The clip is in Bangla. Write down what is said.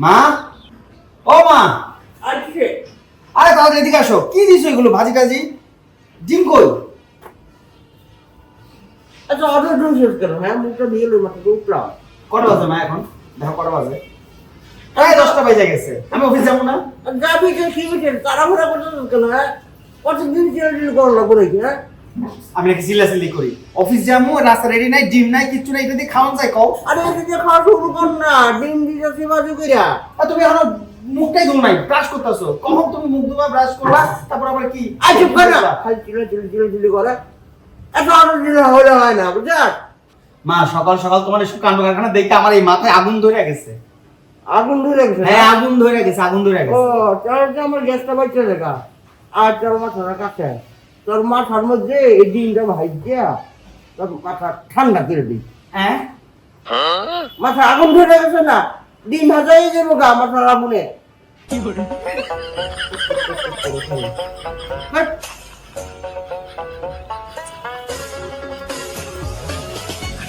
মা? ও মা! আরে তাহলে এদিকে আসো। কি দিছো এগুলো ভাজি টাজি? ডিম কই? আচ্ছা অর্ডার শেষ কেন? হ্যাঁ মুখটা দিয়ে এলো মাথা উঠলাম কটা বাজে মা এখন? দেখো কটা বাজে। প্রায় দশটা বেজে গেছে। আমি অফিস যাব না? যাবি যে কি তাড়াহুড়া করতে কেন হ্যাঁ? কতদিন চিরাচিরি করা লাগবে নাকি হ্যাঁ? আমি নাকি চিল্লাচিল্লি করি। অফিস যাব রাস্তা রেডি নাই ডিম নাই কিচ্ছু নাই এটা দিয়ে খাওয়ান যায় কও। আরে এটা দিয়ে খাওয়া শুরু কর না ডিম দিতে বাজু কইরা আর তুমি এখনও মুখটাই নাই ব্রাশ করতেছো। কখন তুমি মুখ ধোবা ব্রাশ করবা তারপর আবার কি আজ চুপ কর না। খালি করে। এত দিলে হলে হয় না বুঝাস মা সকাল সকাল তোমার এসব কাণ্ড কারখানা দেখে আমার এই মাথায় আগুন ধরে গেছে। আগুন ধরে গেছে হ্যাঁ আগুন ধরে গেছে আগুন ধরে ও গেছে তাহলে তো আমার গ্যাসটা বাচ্চা দেখা। আর তোর মাথাটা কাছে। তোর মাথার মধ্যে এই ডিমটা ভাই তোর মাথা ঠান্ডা করে দিই হ্যাঁ? মাথা আগুন ধরে গেছে না ডিম ভাজাই যাব গা মাথার আগুনে। বাট